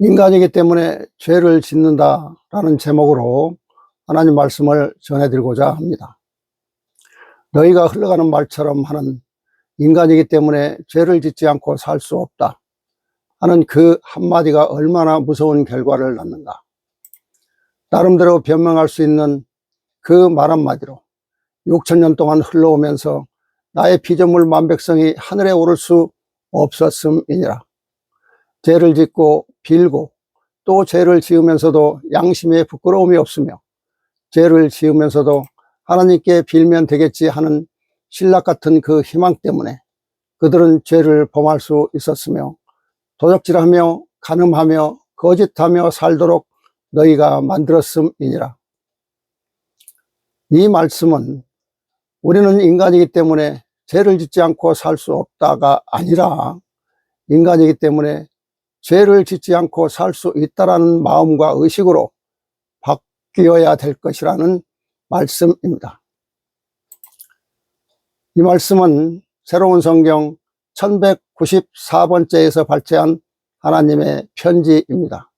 인간이기 때문에 죄를 짓는다라는 제목으로 하나님 말씀을 전해드리고자 합니다. 너희가 흘러가는 말처럼 하는 인간이기 때문에 죄를 짓지 않고 살 수 없다 하는 그 한마디가 얼마나 무서운 결과를 낳는가. 나름대로 변명할 수 있는 그 말 한마디로 6천년 동안 흘러오면서 나의 피조물 만백성이 하늘에 오를 수 없었음이니라. 죄를 짓고 빌고 또 죄를 지으면서도 양심에 부끄러움이 없으며 죄를 지으면서도 하나님께 빌면 되겠지 하는 신락 같은 그 희망 때문에 그들은 죄를 범할 수 있었으며 도적질하며 간음하며 거짓하며 살도록 너희가 만들었음이니라. 이 말씀은 우리는 인간이기 때문에 죄를 짓지 않고 살 수 없다가 아니라 인간이기 때문에 죄를 짓지 않고 살 수 있다라는 마음과 의식으로 바뀌어야 될 것이라는 말씀입니다. 이 말씀은 새로운 성경 1194번째에서 발제한 하나님의 편지입니다.